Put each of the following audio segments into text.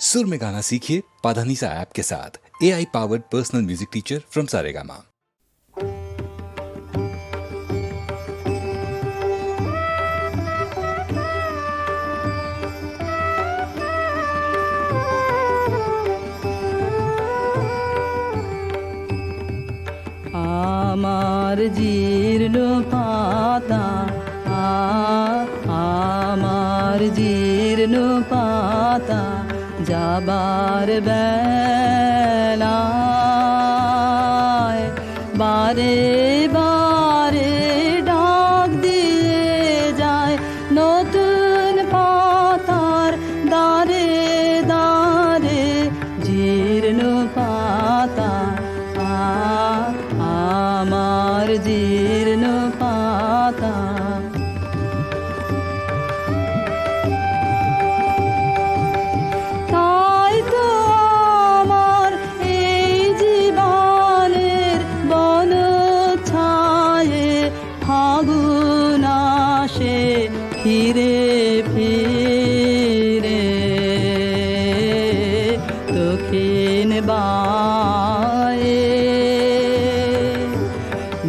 सुर में गाना सीखिए पाधानीसा ऐप के साथ। A I powered personal music teacher from Saregama আমার জীর্ণ পাতা আমার জীর্ণ পাতা যাবার বেলায় বারে বারে ডাক দিয়ে যায় নতুন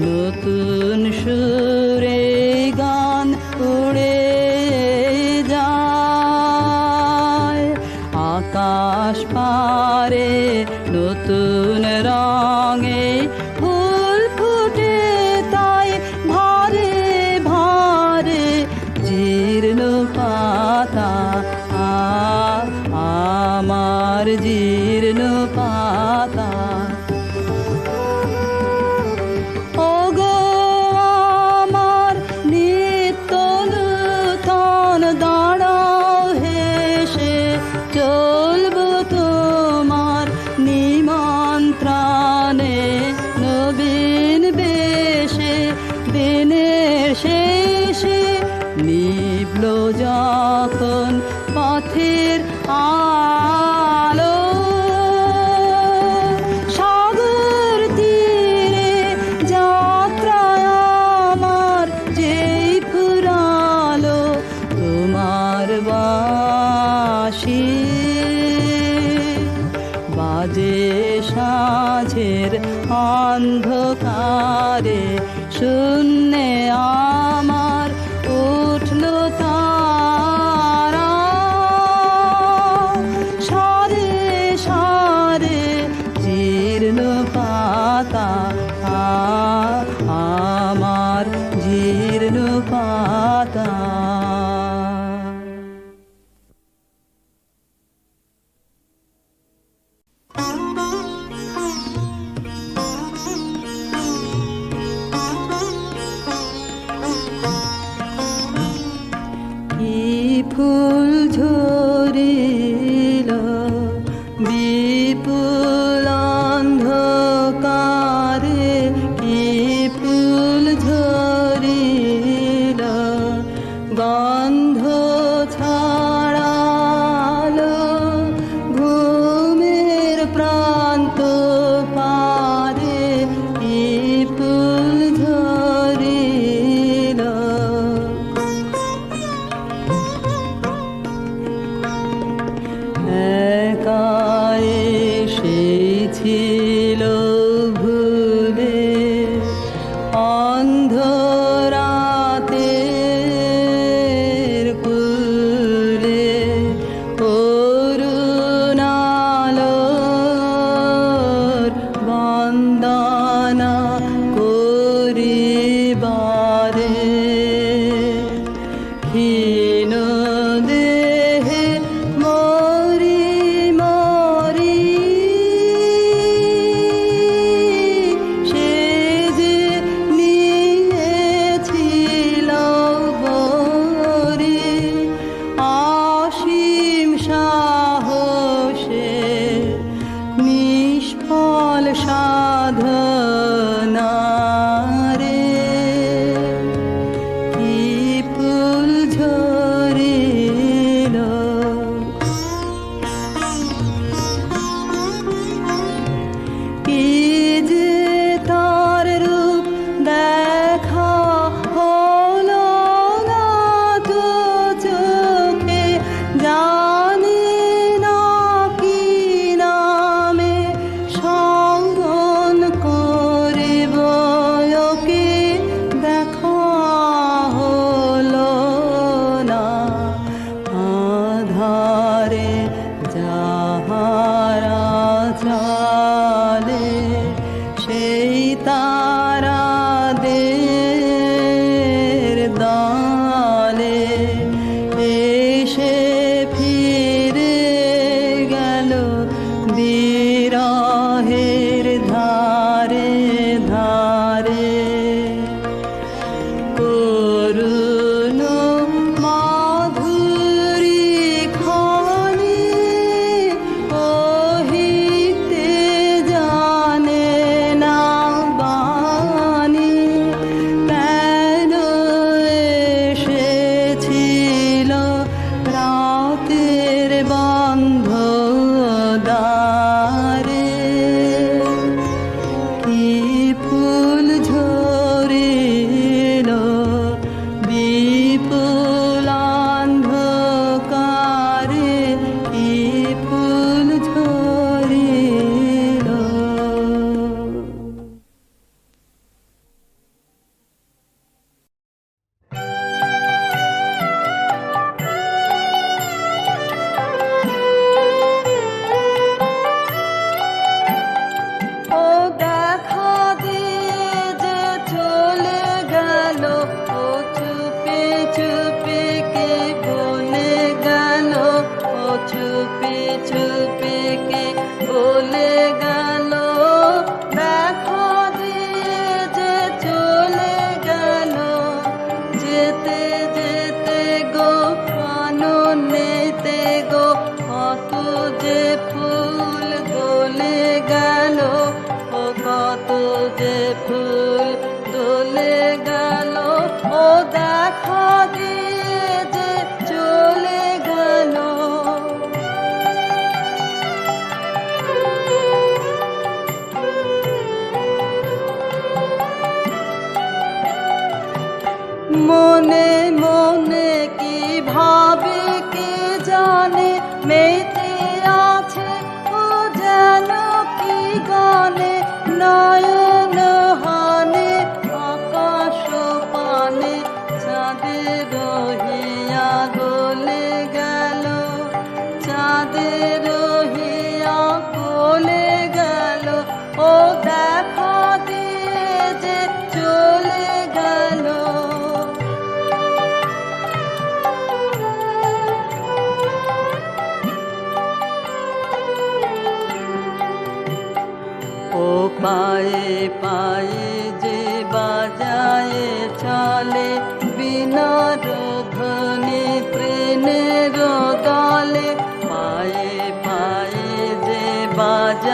নতুন সুর love.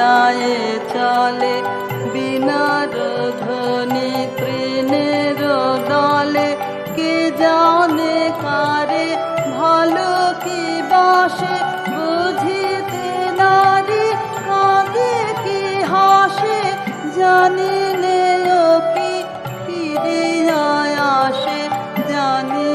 নায়ে চলে বিনার ধ্বনি তৃণের দলে। কে জানে কারে ভালো কি বাসে, বুঝিতে নারী কাঁদে কি হাসে। জানি নে কি ফিরে আসে জানি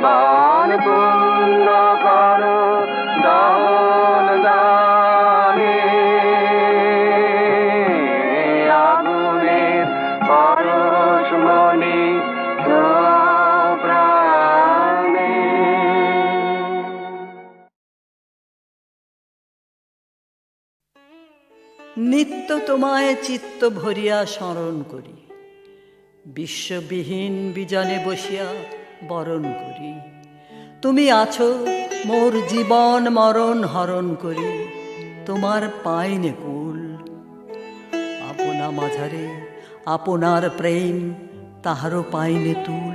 জীবন পূর্ণ কর দান। দামে আগুনের পরশ মনে নিত্য তোমায় চিত্ত ভরিয়া স্মরণ করি। বিশ্ববিহীন বিজনে বসিয়া বরণ করি। তুমি আছো মোর জীবন মরণ হরণ করি। তোমার পাইনে কুল। আপনা মাঝারে, আপনার প্রেম তাহারও পাইনে তুল।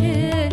是。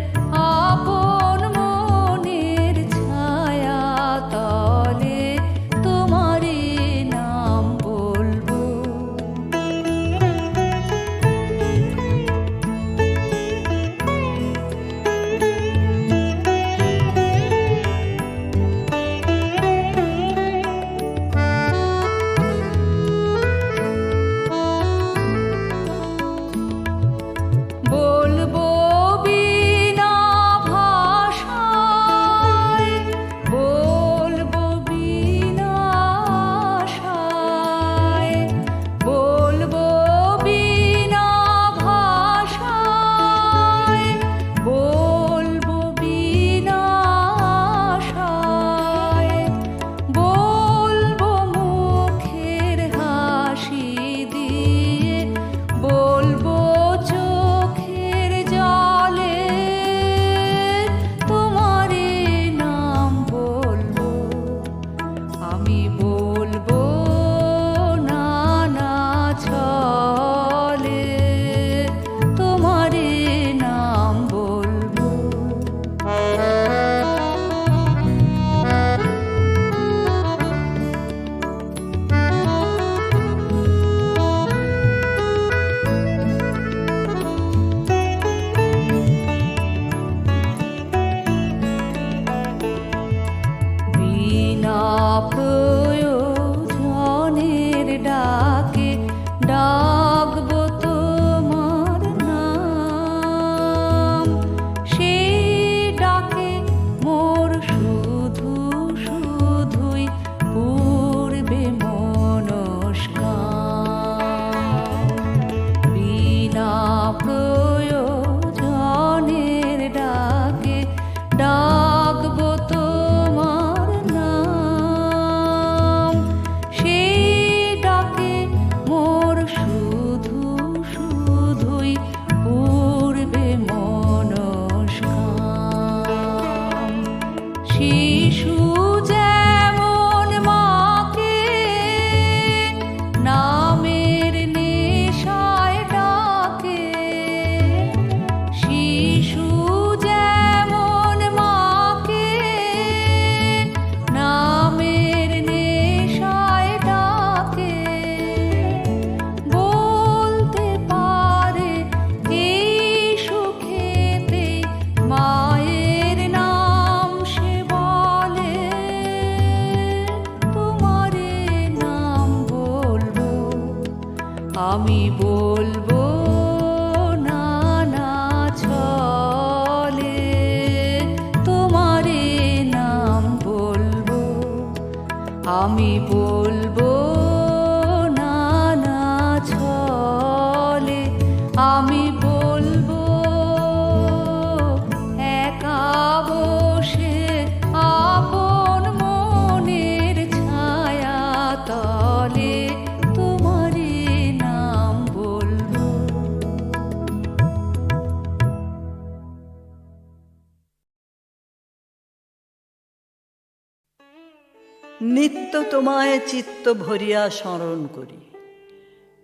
নিত্য তোমায় চিত্ত ভরিয়া স্মরণ করি।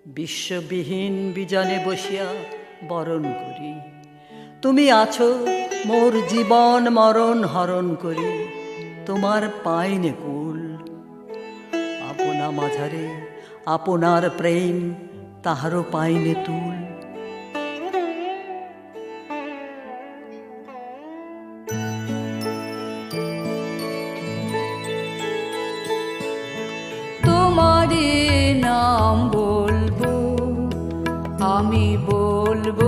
বিশ্ববিহীন বিজনে বসিয়া বরণ করি। তুমি আছো মোর জীবন মরণ হরণ করি। তোমার পাইনে কুল। আপনা মাঝারে, আপনার প্রেম তাহারও পাইনে তুল। বলব আমি বলব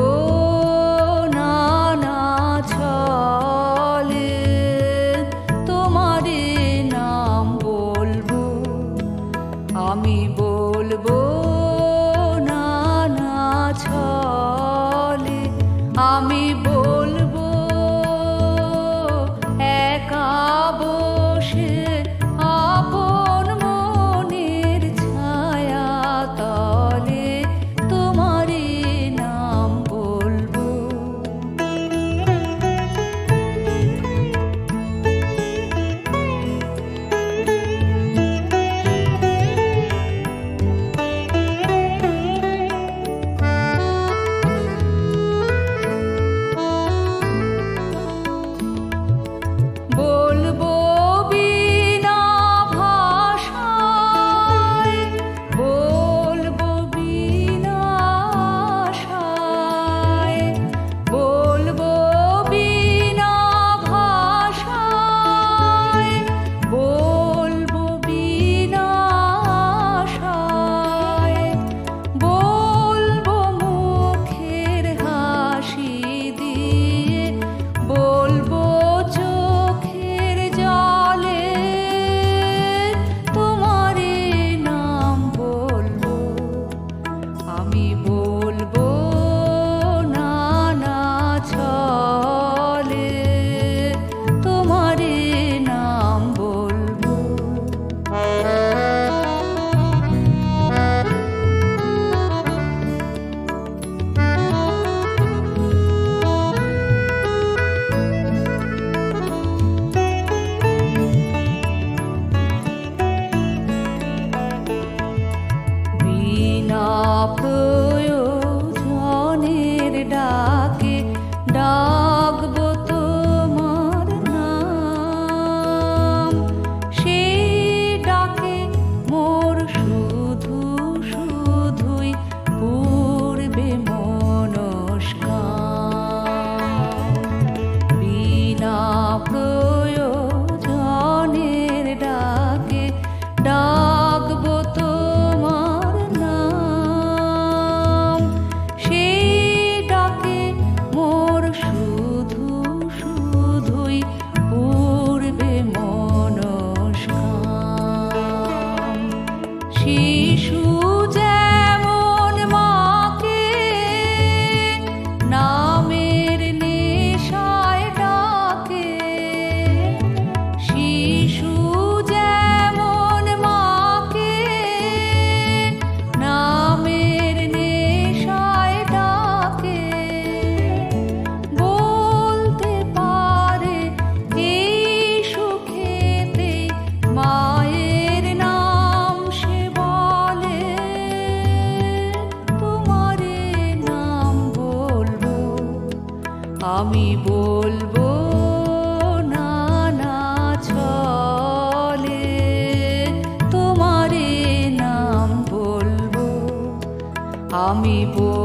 I'll put আমি বলব ছলে নাম বলব। আমি বল